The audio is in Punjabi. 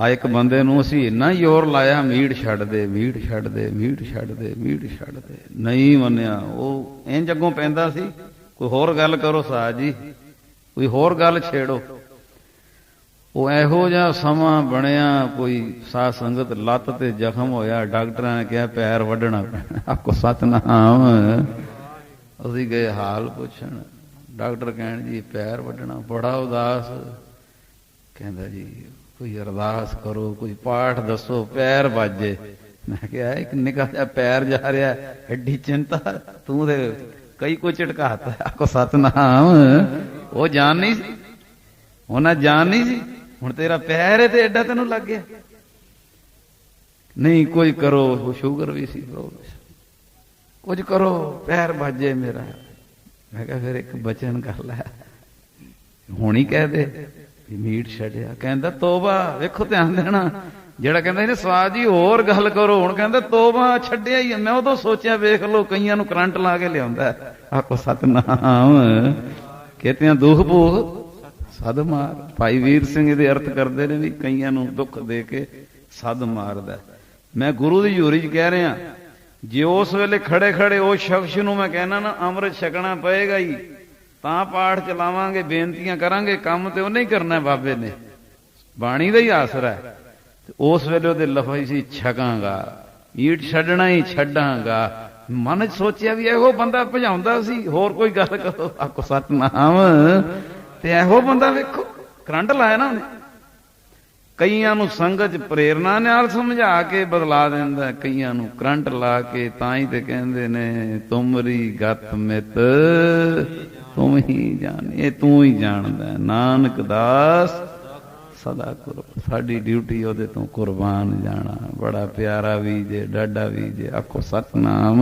ਆ ਇੱਕ ਬੰਦੇ ਨੂੰ ਅਸੀਂ ਇੰਨਾ ਜ਼ੋਰ ਲਾਇਆ, ਮੀਟ ਛੱਡ ਦੇ, ਮੀਟ ਛੱਡ ਦੇ, ਮੀਟ ਛੱਡ ਦੇ, ਮੀਟ ਛੱਡ ਦੇ। ਨਹੀਂ ਮੰਨਿਆ। ਉਹ ਇੰਜ ਅੱਗੋਂ ਪੈਂਦਾ ਸੀ, ਕੋਈ ਹੋਰ ਗੱਲ ਕਰੋ ਸਾਜ ਜੀ। ਕੋਈ ਹੋਰ ਗੱਲ ਛੇੜੋ। ਉਹ ਇਹੋ ਜਿਹਾ ਸਮਾਂ ਬਣਿਆ, ਕੋਈ ਸਾਧ ਸੰਗਤ ਲੱਤ ਤੇ ਜ਼ਖਮ ਹੋਇਆ, ਡਾਕਟਰਾਂ ਨੇ ਕਿਹਾ ਪੈਰ ਵੱਢਣਾ ਪੈਣਾ, ਆਪਕੋ ਸਤਨਾਮ। ਅਸੀਂ ਗਏ ਹਾਲ ਪੁੱਛਣ। ਡਾਕਟਰ ਕਹਿਣ ਜੀ, ਪੈਰ ਵੱਢਣਾ ਬੜਾ ਉਦਾਸ। ਕਹਿੰਦਾ ਜੀ ਕੋਈ ਅਰਦਾਸ ਕਰੋ, ਕੋਈ ਪਾਠ ਦੱਸੋ, ਪੈਰ ਵੱਜੇ। ਮੈਂ ਕਿਹਾ, ਇੱਕ ਨਿੱਕਾ ਜਿਹਾ ਪੈਰ ਜਾ ਰਿਹਾ, ਐਡੀ ਚਿੰਤਾ, ਤੂੰ ਤੇ ਕਈ ਕੋ ਝਟਕਾਤਾ। ਆਪਕੋ ਸਤਨਾਮ, ਉਹ ਜਾਣ ਨਹੀਂ ਸੀ। ਉਹਨਾਂ ਜਾਣ ਨਹੀਂ ਸੀ। ਹੁਣ ਤੇਰਾ ਪੈਰ ਹੈ ਤੇ ਐਡਾ ਤੈਨੂੰ ਲੱਗ ਗਿਆ। ਨਹੀਂ ਕੋਈ ਕਰੋ ਸ਼ੂਗਰ ਵੀ ਸੀ ਪ੍ਰੋਬਲਮ ਕੁਝ ਕਰੋ, ਪੈਰ ਵੱਜੇ ਮੇਰਾ। ਮੈਂ ਕਿਹਾ, ਫਿਰ ਇੱਕ ਬਚਨ ਕਰ ਲੈ। ਹੁਣ ਹੀ ਕਹਿ ਦੇ। ਵੀ ਮੀਟ ਛੱਡਿਆ। ਕਹਿੰਦਾ, ਤੋਬਾ, ਵੇਖੋ ਧਿਆਨ ਦੇਣਾ। ਜਿਹੜਾ ਕਹਿੰਦਾ, ਇਹਨੇ ਸਵਾਦ ਜੀ ਹੋਰ ਗੱਲ ਕਰੋ। ਹੁਣ ਕਹਿੰਦਾ, ਤੋਬਾ ਛੱਡਿਆ ਹੀ ਮੈਂ ਉਦੋਂ ਸੋਚਿਆ, ਵੇਖ ਲਓ, ਕਈਆਂ ਨੂੰ ਕਰੰਟ ਲਾ ਕੇ ਲਿਆਉਂਦਾ ਆਕੋ ਸਤਨਾਮ, ਕਿਤਿਆਂ ਦੁਖ ਭੂਖ ਸਦ ਮਾਰ। ਭਾਈ ਵੀਰ ਸਿੰਘ ਇਹਦੇ ਅਰਥ ਕਰਦੇ ਨੇ ਵੀ ਕਈਆਂ ਨੂੰ ਦੁੱਖ ਦੇ ਕੇ ਸਦ ਮਾਰਦਾ ਮੈਂ ਗੁਰੂ ਦੀ ਹਜ਼ੂਰੀ 'ਚ ਕਹਿ ਰਿਹਾ, ਜੇ ਉਸ ਵੇਲੇ ਖੜੇ ਖੜੇ ਉਸ ਸ਼ਖਸ ਨੂੰ ਮੈਂ ਕਹਿਣਾ ਨਾ, ਅੰਮ੍ਰਿਤ ਛਕਣਾ ਪਏਗਾ ਹੀ। ਤਾਂ ਪਾਠ ਚਲਾਵਾਂਗੇ, ਬੇਨਤੀਆਂ ਕਰਾਂਗੇ, ਕੰਮ ਤੇ ਉਹਨੇ ਹੀ ਕਰਨਾ ਬਾਬੇ ਨੇ। ਬਾਣੀ ਦਾ ਹੀ ਆਸਰਾ ਹੈ। ਤੇ ਉਸ ਵੇਲੇ ਉਹਦੇ ਲਫ਼ਜ਼ ਸੀ, ਛਕਾਂਗਾ। ਈਟ ਛੱਡਣਾ ਹੀ ਛੱਡਾਂਗਾ। ਮਨ 'ਚ ਸੋਚਿਆ ਵੀ ਇਹੋ ਬੰਦਾ ਭਜਾਉਂਦਾ ਸੀ, ਹੋਰ ਕੋਈ ਗੱਲ ਕਰੋ ਆਕੋ ਸਤਨਾਮ। ਤੇ ਇਹੋ ਬੰਦਾ ਵੇਖੋ, ਕਰੰਟ ਲਾਇਆ ਨਾ ਉਹਨੇ। ਕਈਆਂ ਨੂੰ ਸੰਗਤ 'ਚ ਪ੍ਰੇਰਣਾ ਨਾਲ ਸਮਝਾ ਕੇ ਬਦਲਾ ਦਿੰਦਾ, ਕਈਆਂ ਨੂੰ ਕਰੰਟ ਲਾ ਕੇ ਤਾਂ ਹੀ ਤੇ ਕਹਿੰਦੇ ਨੇ, ਤੁਮਰੀ ਗਤ ਮਿਤ। ਤੂੰ ਹੀ ਜਾਣ, ਇਹ ਤੂੰ ਹੀ ਜਾਣਦਾ ਨਾਨਕ ਦਾਸ ਸਦਾ ਕੁਰ ਸਾਡੀ ਡਿਊਟੀ ਉਹਦੇ ਤੋਂ ਕੁਰਬਾਨ ਜਾਣਾ। ਬੜਾ ਪਿਆਰਾ ਵੀ ਜੇ ਡਾਡਾ ਵੀ ਜੇ, ਆਖੋ ਸਤਨਾਮ।